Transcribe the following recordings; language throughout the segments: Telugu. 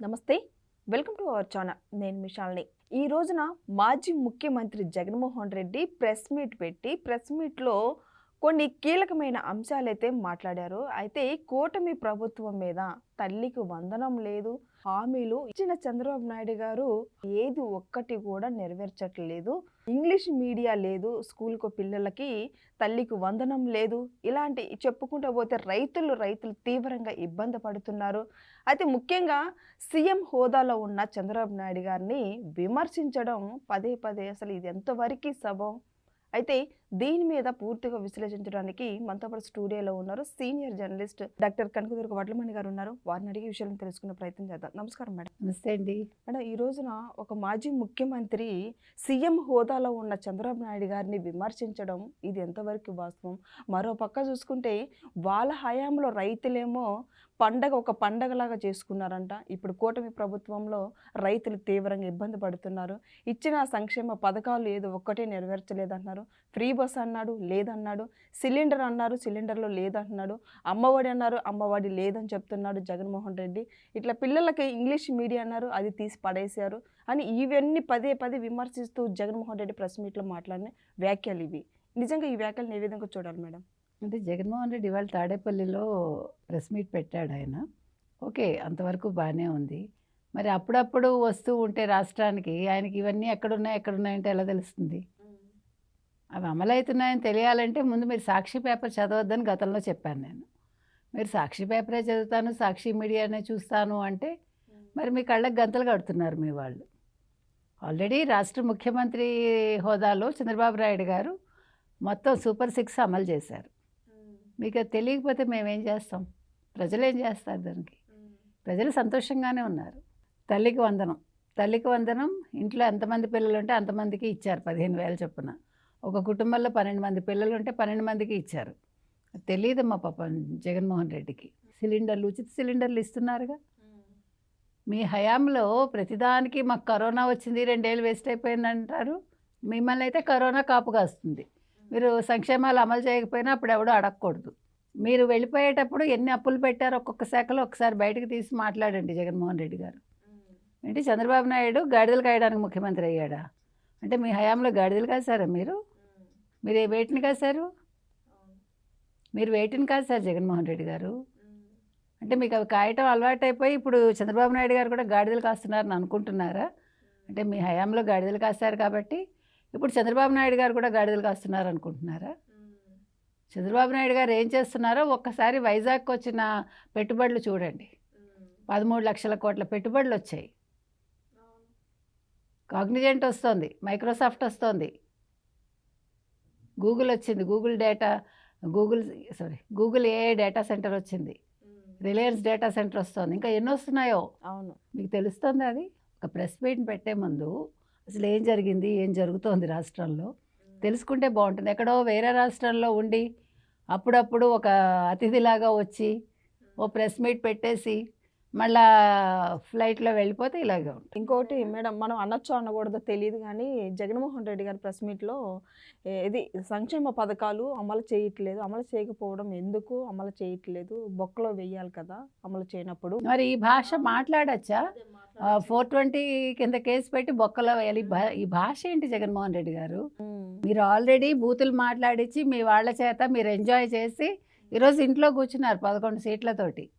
నమస్తే వెల్కమ్ టు అవర్ ఛానల్. నేను మిషాల్ని ఈ రోజున మాజీ ముఖ్యమంత్రి జగన్మోహన్ రెడ్డి ప్రెస్ మీట్ పెట్టి ప్రెస్ మీట్లో కొన్ని కీలకమైన అంశాలైతే మాట్లాడారు. అయితే కూటమి ప్రభుత్వం మీద తల్లికి వందనం లేదు హామీలు ఇచ్చిన చంద్రబాబు నాయుడు గారు ఏది ఒక్కటి కూడా నెరవేర్చట్లేదు. ఇంగ్లీష్ మీడియా లేదు స్కూల్కు పిల్లలకి తల్లికి వందనం లేదు. ఇలాంటి చెప్పుకుంటూ పోతే రైతులు రైతులు తీవ్రంగా ఇబ్బంది పడుతున్నారు. అయితే ముఖ్యంగా సీఎం హోదాలో ఉన్న చంద్రబాబు నాయుడు గారిని విమర్శించడం పదే పదే అసలు ఇది ఎంతవరకు సభం అయితే దీని మీద పూర్తిగా విశ్లేషించడానికి మనతో పాటు స్టూడియోలో ఉన్నారు senior journalist doctor Kanakadurga Vadlamani గారు ఉన్నారు. వారిని అడిగే విషయాలను తెలుసుకునే ప్రయత్నం చేద్దాం. నమస్కారం మేడం. నమస్తే అండి. మేడం ఈ రోజున ఒక మాజీ ముఖ్యమంత్రి సీఎం హోదాలో ఉన్న చంద్రబాబు నాయుడు గారిని విమర్శించడం ఇది ఎంతవరకు వాస్తవం? మరో పక్క చూసుకుంటే వాళ్ళ హయాంలో రైతులేమో పండగ ఒక పండగలాగా చేసుకున్నారంట. ఇప్పుడు కూటమి ప్రభుత్వంలో రైతులు తీవ్రంగా ఇబ్బంది పడుతున్నారు. ఇచ్చిన సంక్షేమ పథకాలు ఏదో ఒక్కటే నెరవేర్చలేదన్నారు ఫ్రీ బస్ అన్నాడు లేదన్నాడు. సిలిండర్ అన్నారు సిలిండర్లో లేదంటున్నాడు. అమ్మఒడి అన్నారు అమ్మఒడి లేదని చెప్తున్నాడు జగన్మోహన్ రెడ్డి. ఇట్లా పిల్లలకి ఇంగ్లీష్ మీడియా అన్నారు అది తీసి పడేశారు అని ఇవన్నీ పదే పదే విమర్శిస్తూ జగన్మోహన్ రెడ్డి ప్రెస్ మీట్లో మాట్లాడిన వ్యాఖ్యలు ఇవి. నిజంగా ఈ వ్యాఖ్యలను ఏ విధంగా చూడాలి మేడం? అంటే జగన్మోహన్ రెడ్డి ఇవాళ తాడేపల్లిలో ప్రెస్ మీట్ పెట్టాడు ఆయన. ఓకే అంతవరకు బాగానే ఉంది. మరి అప్పుడప్పుడు వస్తూ ఉంటే రాష్ట్రానికి ఆయనకి ఇవన్నీ ఎక్కడున్నాయి ఎక్కడున్నాయంటే ఎలా తెలుస్తుంది? అవి అమలవుతున్నాయని తెలియాలంటే ముందు మీరు సాక్షి పేపర్ చదవద్దని గతంలో చెప్పాను నేను. మీరు సాక్షి పేపరే చదువుతాను సాక్షి మీడియానే చూస్తాను అంటే మరి మీ కళ్ళకి గంతలు కడుతున్నారు మీ వాళ్ళు. ఆల్రెడీ రాష్ట్ర ముఖ్యమంత్రి హోదాలో చంద్రబాబు నాయుడు గారు మొత్తం సూపర్ సిక్స్ అమలు చేశారు. మీకు అది తెలియకపోతే మేమేం చేస్తాం? ప్రజలు ఏం చేస్తారు దానికి? ప్రజలు సంతోషంగానే ఉన్నారు. తల్లికి వందనం. తల్లికి వందనం ఇంట్లో ఎంతమంది పిల్లలు ఉంటే అంతమందికి ఇచ్చారు పదిహేను వేల చొప్పున. ఒక కుటుంబంలో పన్నెండు మంది పిల్లలు ఉంటే పన్నెండు మందికి ఇచ్చారు. తెలియదు మా పాప జగన్మోహన్ రెడ్డికి. సిలిండర్లు ఉచిత సిలిండర్లు ఇస్తున్నారుగా. మీ హయాంలో ప్రతిదానికి మాకు కరోనా వచ్చింది రెండేళ్ళు వేస్ట్ అయిపోయింది అంటారు మిమ్మల్ని అయితే కరోనా కాపు కాస్తుంది. మీరు సంక్షేమాలు అమలు చేయకపోయినా అప్పుడు ఎవడో అడగకూడదు. మీరు వెళ్ళిపోయేటప్పుడు ఎన్ని అప్పులు పెట్టారో ఒక్కొక్క శాఖలో ఒకసారి బయటకు తీసి మాట్లాడండి జగన్మోహన్ రెడ్డి గారు. ఏంటి చంద్రబాబు నాయుడు గాడిదలు కాయడానికి ముఖ్యమంత్రి అయ్యాడా? అంటే మీ హయాంలో గాడిదలు కాసారా మీరు? మీరు ఏ వేటిని కాశారు మీరు వేటిని కాశారు జగన్మోహన్ రెడ్డి గారు. అంటే మీకు అవి కాయటం అలవాటు అయిపోయి ఇప్పుడు చంద్రబాబు నాయుడు గారు కూడా గాడిదలు కాస్తున్నారని అనుకుంటున్నారా? అంటే మీ హయాంలో గాడిదలు కాస్తారు కాబట్టి ఇప్పుడు చంద్రబాబు నాయుడు గారు కూడా గాడిదలు కాస్తున్నారు అనుకుంటున్నారా? చంద్రబాబు నాయుడు గారు ఏం చేస్తున్నారో ఒక్కసారి వైజాగ్కి వచ్చిన పెట్టుబడులు చూడండి. పదమూడు లక్షల కోట్ల పెట్టుబడులు వచ్చాయి కాగ్నిజెంట్ వస్తుంది మైక్రోసాఫ్ట్ వస్తుంది. గూగుల్ వచ్చింది Google data Google sorry Google a data center వచ్చింది. రిలయన్స్ డేటా సెంటర్ వస్తుంది. ఇంకా ఎన్ని వస్తున్నాయో? అవును. మీకు తెలుస్తుంది అది? ఒక ప్రెస్ మీట్ పెట్టే ముందు అసలు ఏం జరిగింది ఏం జరుగుతోంది రాష్ట్రంలో? తెలుసుకుంటే బాగుంటుంది. ఎక్కడో వేరే రాష్ట్రంలో ఉండి అప్పుడప్పుడు ఒక అతిథిలాగా వచ్చి ఓ ప్రెస్ మీట్ పెట్టేసి మళ్ళా ఫ్లైట్లో వెళ్ళిపోతే ఇలాగే ఉంటుంది. ఇంకోటి మేడం మనం అనొచ్చు అనకూడదో తెలియదు కానీ జగన్మోహన్ రెడ్డి గారి ప్రెస్ మీట్లో ఇది సంక్షేమ పథకాలు అమలు చేయట్లేదు. అమలు చేయకపోవడం ఎందుకు? అమలు చేయట్లేదు. బొక్కలో వెయ్యాలి కదా అమలు చేయనప్పుడు. మరి ఈ భాష మాట్లాడచ్చా? ఫోర్ ట్వంటీ కింద కేసు పెట్టి బొక్కలో వేయాలి ఈ భా- ఈ భాష ఏంటి జగన్మోహన్ రెడ్డి గారు. మీరు ఆల్రెడీ బూతులు మాట్లాడించి మీ వాళ్ళ చేత మీరు ఎంజాయ్ చేసి ఈరోజు ఇంట్లో కూర్చున్నారు పదకొండు సీట్లతోటి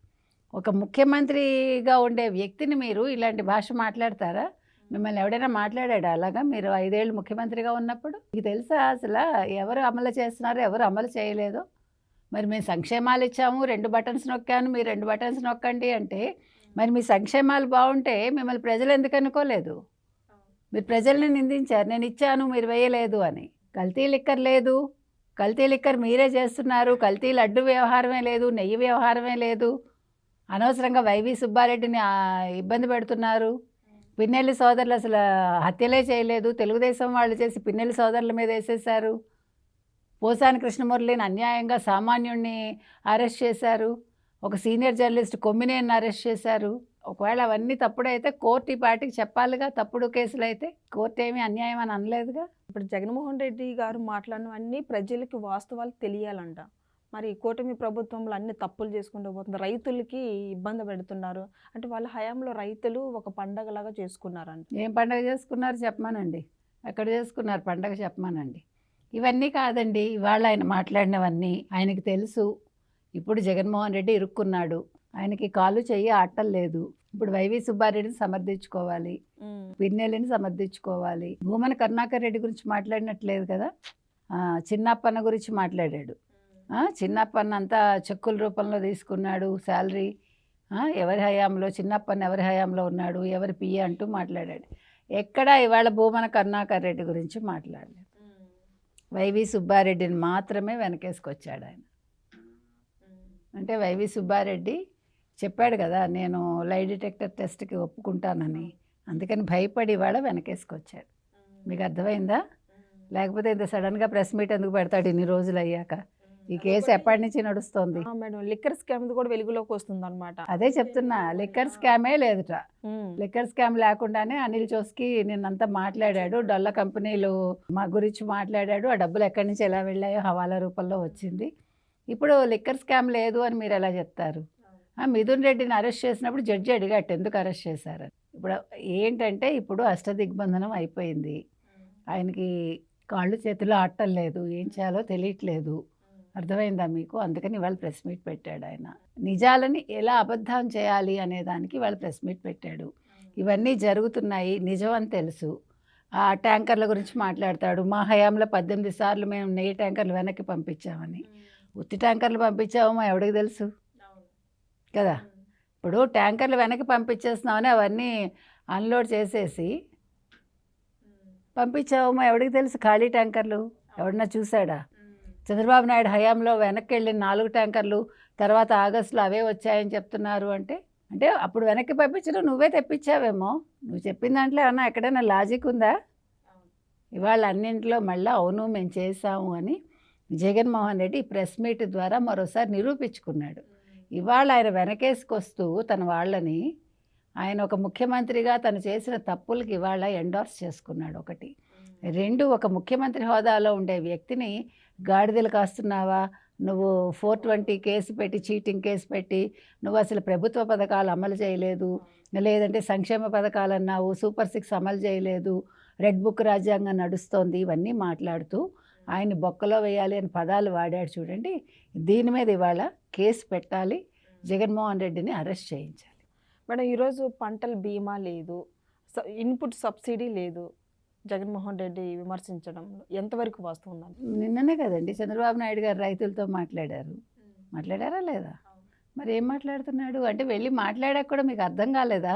ఒక ముఖ్యమంత్రిగా ఉండే వ్యక్తిని మీరు ఇలాంటి భాష మాట్లాడతారా? మిమ్మల్ని ఎవడైనా మాట్లాడాడా అలాగా? మీరు ఐదేళ్ళు ముఖ్యమంత్రిగా ఉన్నప్పుడు? మీకు తెలుసా అసలు? ఎవరు అమలు చేస్తున్నారో ఎవరు అమలు చేయలేదు? మరి మేము సంక్షేమాలు ఇచ్చాము రెండు బటన్స్ నొక్కాను మీరు రెండు బటన్స్ నొక్కండి అంటే మరి మీ సంక్షేమాలు బాగుంటే మిమ్మల్ని ప్రజలు ఎందుకు అనుకోలేదు? మీరు ప్రజల్ని నిందించారు నేను ఇచ్చాను మీరు వేయలేదు అని. కల్తీ లిక్కర్ లేదు. కల్తీ లిక్కర్ మీరే చేస్తున్నారు. కల్తీ లడ్డు వ్యవహారమే లేదు నెయ్యి వ్యవహారమే లేదు. అనవసరంగా వైవి సుబ్బారెడ్డిని ఇబ్బంది పెడుతున్నారు. పిన్నెల్లి సోదరులు అసలు హత్యలే చేయలేదు. తెలుగుదేశం వాళ్ళు చేసి పిన్నెల్లి సోదరుల మీద వేసేశారు. పోసాని కృష్ణమురళిని అన్యాయంగా సామాన్యుడిని అరెస్ట్ చేశారు. ఒక సీనియర్ జర్నలిస్ట్ కొమ్మినేని అరెస్ట్ చేశారు. ఒకవేళ అవన్నీ తప్పుడైతే కోర్టు ఈ పార్టీకి చెప్పాలిగా తప్పుడు కేసులు అయితే కోర్టు ఏమీ అన్యాయం అని అనలేదుగా? ఇప్పుడు జగన్మోహన్ రెడ్డి గారు మాట్లాడినవన్నీ ప్రజలకి వాస్తవాలు తెలియాలంట. మరి కూటమి ప్రభుత్వంలో అన్ని తప్పులు చేసుకుంటూ పోతుంది. రైతులకి ఇబ్బంది పెడుతున్నారు. అంటే వాళ్ళ హయాంలో రైతులు ఒక పండగలాగా చేసుకున్నారంట. ఏం పండగ చేసుకున్నారు చెప్పమానండి. ఎక్కడ చేసుకున్నారు పండగ చెప్పమానండి. ఇవన్నీ కాదండి. ఇవాళ ఆయన మాట్లాడినవన్నీ ఆయనకి తెలుసు. ఇప్పుడు జగన్మోహన్ రెడ్డి ఇరుక్కున్నాడు. ఆయనకి కాలు చెయ్యి ఆటం లేదు. ఇప్పుడు వైవి సుబ్బారెడ్డిని సమర్థించుకోవాలి. పిన్నెల్లిని సమర్థించుకోవాలి. భూమన కరుణాకర్ రెడ్డి గురించి మాట్లాడినట్లేదు కదా? చిన్నప్పన్న గురించి మాట్లాడాడు. ఆ, చిన్నప్పన్న అంతా చెక్కుల రూపంలో తీసుకున్నాడు శాలరీ. ఎవరి హయాంలో చిన్నప్పన్న ఎవరి హయాంలో ఉన్నాడు ఎవరి పియ్య అంటూ మాట్లాడాడు. ఎక్కడా ఇవాళ భూమన కరుణాకర్ రెడ్డి గురించి మాట్లాడలేదు. వైవి సుబ్బారెడ్డిని మాత్రమే వెనకేసుకొచ్చాడు ఆయన. అంటే వైవి సుబ్బారెడ్డి చెప్పాడు కదా నేను లై డిటెక్టర్ టెస్ట్కి ఒప్పుకుంటానని. అందుకని భయపడి ఇవాళ వెనకేసుకొచ్చాడు. మీకు అర్థమైందా? లేకపోతే ఇంత సడన్గా ప్రెస్ మీట్ ఎందుకు పెడతాడు ఇన్ని రోజులు అయ్యాక? ఈ కేసు ఎప్పటి నుంచి నడుస్తోంది? మేడం లిక్కర్ స్కామ్ కూడా వెలుగులోకి వస్తుంది అనమాట అదే చెప్తున్నా లిక్కర్ స్కామే లేదుట. లిక్కర్ స్కామ్ లేకుండానే అనిల్ చోస్కి నిన్నంతా మాట్లాడాడు డొల్ల కంపెనీలు మా గురించి మాట్లాడాడు ఆ డబ్బులు ఎక్కడి నుంచి ఎలా వెళ్ళాయో హవాలా రూపంలో వచ్చింది. ఇప్పుడు లిక్కర్ స్కామ్ లేదు అని మీరు ఎలా చెప్తారు? ఆ, మిథున్ రెడ్డిని అరెస్ట్ చేసినప్పుడు జడ్జి అడిగాట ఎందుకు అరెస్ట్ చేశారని. ఇప్పుడు ఏంటంటే ఇప్పుడు అష్టదిగ్బంధనం అయిపోయింది. ఆయనకి కాళ్ళు చేతులు ఆడటం లేదు ఏం చేయాలో తెలియట్లేదు. అర్థమైందా మీకు? అందుకని ఇవాళ ప్రెస్ మీట్ పెట్టాడు ఆయన. నిజాలని ఎలా అబద్ధం చేయాలి అనే దానికి ఇవాళ ప్రెస్ మీట్ పెట్టాడు. ఇవన్నీ జరుగుతున్నాయి నిజం అని తెలుసు. ఆ ట్యాంకర్ల గురించి మాట్లాడతాడు. మా హయాంలో పద్దెనిమిది సార్లు మేము నెయ్యి ట్యాంకర్లు వెనక్కి పంపించామని. ఉత్తి ట్యాంకర్లు పంపించామో ఎవడికి తెలుసు? కదా? ఇప్పుడు ట్యాంకర్లు వెనక్కి పంపించేస్తున్నామని అవన్నీ అన్లోడ్ చేసేసి పంపించామో ఎవడికి తెలుసు? ఖాళీ ట్యాంకర్లు. ఎవడన్నా చూసాడా చంద్రబాబు నాయుడు హయాంలో వెనక్కి వెళ్ళిన నాలుగు ట్యాంకర్లు తర్వాత ఆగస్టులో అవే వచ్చాయని చెప్తున్నారు అంటే అంటే అప్పుడు వెనక్కి పంపించడం నువ్వే తెప్పించావేమో? నువ్వు చెప్పిన దాంట్లో ఏమన్నా ఎక్కడైనా లాజిక్ ఉందా? ఇవాళ అన్నింటిలో మళ్ళీ అవును మేము చేసాము అని జగన్మోహన్ రెడ్డి ప్రెస్ మీట్ ద్వారా మరోసారి నిరూపించుకున్నాడు. ఇవాళ ఆయన వెనకేసుకొస్తూ తన వాళ్ళని ఆయన ఒక ముఖ్యమంత్రిగా తను చేసిన తప్పులకి ఇవాళ ఎండార్స్ చేసుకున్నాడు ఒకటి. రెండు ఒక ముఖ్యమంత్రి హోదాలో ఉండే వ్యక్తిని గాడిదలు కాస్తున్నావా? నువ్వు ఫోర్ ట్వంటీ కేసు పెట్టి చీటింగ్ కేసు పెట్టి నువ్వు అసలు ప్రభుత్వ పథకాలు అమలు చేయలేదు. లేదంటే సంక్షేమ పథకాలు అన్నావు సూపర్ సిక్స్ అమలు చేయలేదు రెడ్ బుక్ రాజ్యాంగం నడుస్తోంది ఇవన్నీ మాట్లాడుతూ ఆయన బొక్కలో వేయాలి అని పదాలు వాడాడు చూడండి. దీని మీద ఇవాళ కేసు పెట్టాలి జగన్మోహన్ రెడ్డిని అరెస్ట్ చేయించాలి. మేడం ఈరోజు పంటల బీమా లేదు ఇన్పుట్ సబ్సిడీ లేదు. జగన్మోహన్ రెడ్డి విమర్శించడంలో ఎంతవరకు వస్తుందండి నిన్ననే కదండి చంద్రబాబు నాయుడు గారు రైతులతో మాట్లాడారు. మాట్లాడారా లేదా? మరి ఏం మాట్లాడుతున్నాడు? అంటే వెళ్ళి మాట్లాడాక కూడా మీకు అర్థం కాలేదా?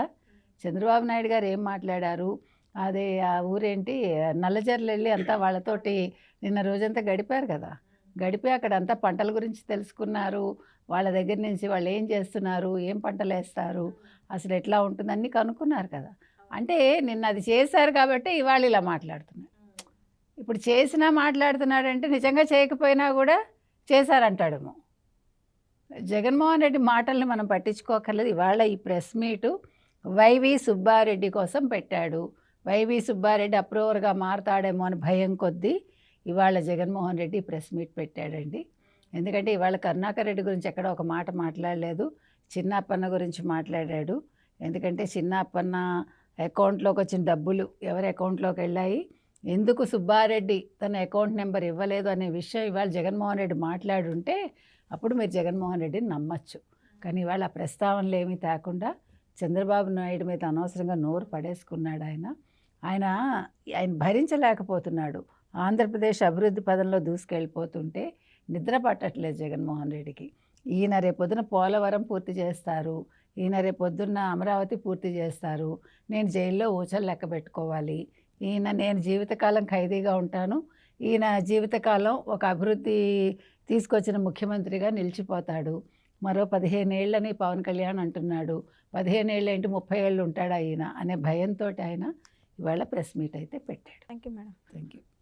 చంద్రబాబు నాయుడు గారు ఏం మాట్లాడారు? అదే ఆ ఊరేంటి? నల్లజర్లు వెళ్ళి అంతా వాళ్ళతోటి నిన్న రోజంతా గడిపారు కదా. గడిపి అక్కడ అంతా పంటల గురించి తెలుసుకున్నారు. వాళ్ళ దగ్గర నుంచి వాళ్ళు ఏం చేస్తున్నారు? ఏం పంటలు వేస్తారు? అసలు ఎట్లా ఉంటుంది అన్నీ కనుక్కున్నారు కదా. అంటే నిన్న అది చేశారు కాబట్టి ఇవాళ ఇలా మాట్లాడుతున్నాడు ఇప్పుడు చేసినా మాట్లాడుతున్నాడంటే నిజంగా చేయకపోయినా కూడా చేశారంటాడేమో. జగన్మోహన్ రెడ్డి మాటల్ని మనం పట్టించుకోకర్లేదు. ఇవాళ ఈ ప్రెస్ మీటు వైవి సుబ్బారెడ్డి కోసం పెట్టాడు. వైవి సుబ్బారెడ్డి అప్రూవర్గా మారతాడేమో అని భయం కొద్దీ ఇవాళ జగన్మోహన్ రెడ్డి ప్రెస్ మీట్ పెట్టాడండి. ఎందుకంటే ఇవాళ కరుణాకర్ రెడ్డి గురించి ఎక్కడ ఒక మాట మాట్లాడలేదు. చిన్నప్పన్న గురించి మాట్లాడాడు. ఎందుకంటే చిన్నప్పన్న అకౌంట్లోకి వచ్చిన డబ్బులు ఎవరి అకౌంట్లోకి వెళ్ళాయి? ఎందుకు సుబ్బారెడ్డి తన అకౌంట్ నెంబర్ ఇవ్వలేదు అనే విషయం ఇవాళ జగన్మోహన్ రెడ్డి మాట్లాడుంటే అప్పుడు మీరు జగన్మోహన్ రెడ్డిని నమ్మచ్చు. కానీ ఇవాళ ఆ ప్రస్తావనలు ఏమీ తేకుండా చంద్రబాబు నాయుడు మీద అనవసరంగా నోరు పడేసుకున్నాడు ఆయన. ఆయన ఆయన భరించలేకపోతున్నాడు. ఆంధ్రప్రదేశ్ అభివృద్ధి పదంలో దూసుకెళ్ళిపోతుంటే నిద్ర పట్టట్లేదు జగన్మోహన్ రెడ్డికి. ఈయన రేపొద్దున పోలవరం పూర్తి చేస్తారు. ఈయన రేపొద్దున్న అమరావతి పూర్తి చేస్తారు. నేను జైల్లో ఊచలు లెక్క పెట్టుకోవాలి. ఈయన నేను జీవితకాలం ఖైదీగా ఉంటాను. ఈయన జీవితకాలం ఒక అభివృద్ధి తీసుకొచ్చిన ముఖ్యమంత్రిగా నిలిచిపోతాడు. మరో పదిహేను ఏళ్ళని పవన్ కళ్యాణ్ అంటున్నాడు. పదిహేను ఏళ్ళు ఏంటి? ముప్పై ఏళ్ళు ఉంటాడా ఈయన? అనే భయంతో ఆయన ఇవాళ ప్రెస్ మీట్ అయితే పెట్టాడు. Thank you madam. Thank you